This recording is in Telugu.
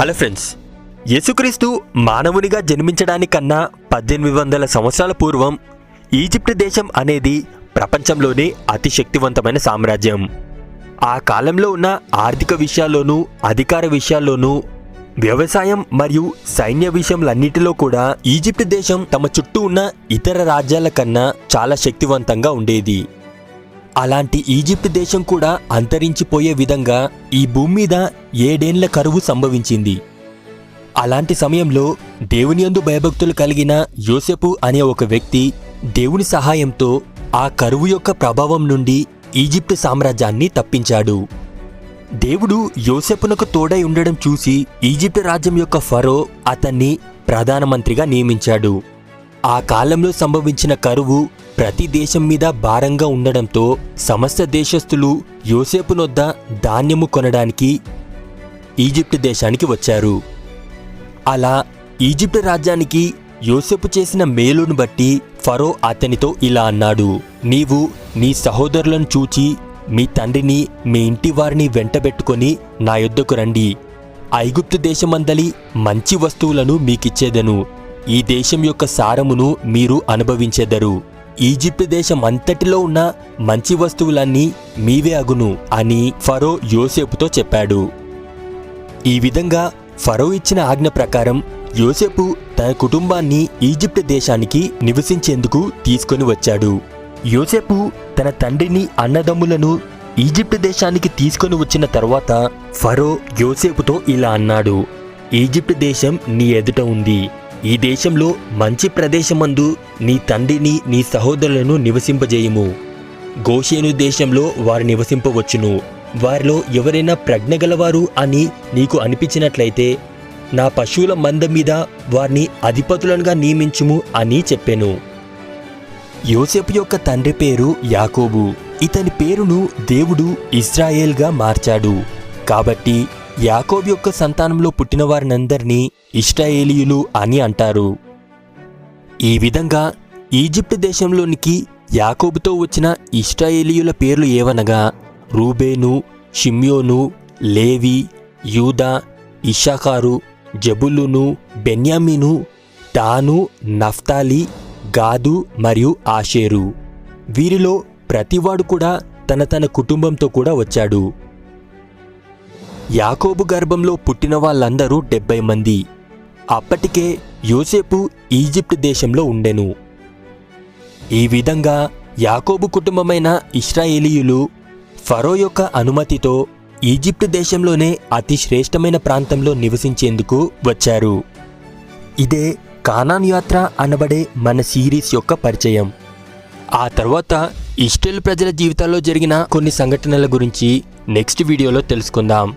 హలో ఫ్రెండ్స్ యేసుక్రీస్తు మానవునిగా జన్మించడానికన్నా పద్దెనిమిది వందల సంవత్సరాల పూర్వం ఈజిప్ట్ దేశం అనేది ప్రపంచంలోనే అతి శక్తివంతమైన సామ్రాజ్యం. ఆ కాలంలో ఉన్న ఆర్థిక విషయాల్లోనూ అధికార విషయాల్లోనూ వ్యవసాయం మరియు సైన్య విషయంలన్నిటిలో కూడా ఈజిప్ట్ దేశం తమ చుట్టూ ఉన్న ఇతర రాజ్యాల కన్నా చాలా శక్తివంతంగా ఉండేది. అలాంటి ఈజిప్ట్ దేశం కూడా అంతరించిపోయే విధంగా ఈ భూమి మీద ఏడేండ్ల కరువు సంభవించింది. అలాంటి సమయంలో దేవునియందు భయభక్తులు కలిగిన యోసెపు అనే ఒక వ్యక్తి దేవుని సహాయంతో ఆ కరువు యొక్క ప్రభావం నుండి ఈజిప్ట్ సామ్రాజ్యాన్ని తప్పించాడు. దేవుడు యోసెపునకు తోడై ఉండడం చూసి ఈజిప్ట్ రాజ్యం యొక్క ఫరో అతన్ని ప్రధానమంత్రిగా నియమించాడు. ఆ కాలంలో సంభవించిన కరువు ప్రతి దేశం మీద భారంగా ఉండడంతో సమస్త దేశస్థులు యోసేపునొద్ద ధాన్యము కొనడానికి ఈజిప్ట్ దేశానికి వచ్చారు. అలా ఈజిప్ట్ రాజ్యానికి యోసేపు చేసిన మేలును బట్టి ఫరో అతనితో ఇలా అన్నాడు నీవు నీ సహోదరులను చూచి మీ తండ్రిని మీ ఇంటి వారిని వెంటబెట్టుకొని నా యుద్ధకు రండి. ఐగుప్తు దేశమందలి మంచి వస్తువులను మీకిచ్చేదను. ఈ దేశం యొక్క సారమును మీరు అనుభవించెదరు. ఈజిప్ట్ దేశం అంతటిలో ఉన్న మంచి వస్తువులన్నీ మీవే అగును అని ఫరో యోసేపుతో చెప్పాడు. ఈ విధంగా ఫరో ఇచ్చిన ఆజ్ఞ ప్రకారం యోసేపు తన కుటుంబాన్ని ఈజిప్ట్ దేశానికి నివసించేందుకు తీసుకొని వచ్చాడు. యోసేపు తన తండ్రిని అన్నదమ్ములను ఈజిప్ట్ దేశానికి తీసుకొని వచ్చిన తర్వాత ఫరో యోసేపుతో ఇలా అన్నాడు. ఈజిప్ట్ దేశం నీ ఎదుట ఉంది. ఈ దేశంలో మంచి ప్రదేశమందు నీ తండ్రిని నీ సహోదరులను నివసింపజేయము. గోషేను దేశంలో వారు నివసింపవచ్చును. వారిలో ఎవరైనా ప్రజ్ఞగలవారు అని నీకు అనిపించినట్లయితే నా పశువుల మంద మీద వారిని అధిపతులనుగా నియమించుము అని చెప్పాను. యోసేపు యొక్క తండ్రి పేరు యాకోబు. ఇతని పేరును దేవుడు ఇస్రాయేల్గా మార్చాడు. కాబట్టి యాకోబ్ యొక్క సంతానంలో పుట్టిన వారినందరినీ ఇష్రాయేలీయులు అని అంటారు. ఈ విధంగా ఈజిప్ట్ దేశంలోనికి యాకోబుతో వచ్చిన ఇష్రాయేలీయుల పేర్లు ఏవనగా రూబేను షిమ్యోను లేవి యూదా ఇషాకారు జబులును బెన్యామీను తాను నఫ్తాలి గాదు మరియు ఆషేరు. వీరిలో ప్రతివాడు కూడా తన తన కుటుంబంతో కూడా వచ్చాడు. యాకోబు గర్భంలో పుట్టిన వాళ్ళందరూ డెబ్బై మంది. అప్పటికే యోసేపు ఈజిప్ట్ దేశంలో ఉండెను. ఈ విధంగా యాకోబు కుటుంబమైన ఇస్రాయేలీయులు ఫరో యొక్క అనుమతితో ఈజిప్ట్ దేశంలోనే అతి శ్రేష్టమైన ప్రాంతంలో నివసించేందుకు వచ్చారు. ఇదే కానాన్ యాత్ర అనబడే మన సిరీస్ యొక్క పరిచయం. ఆ తర్వాత ఇస్టేల్ ప్రజల జీవితాల్లో జరిగిన కొన్ని సంఘటనల గురించి నెక్స్ట్ వీడియోలో తెలుసుకుందాం.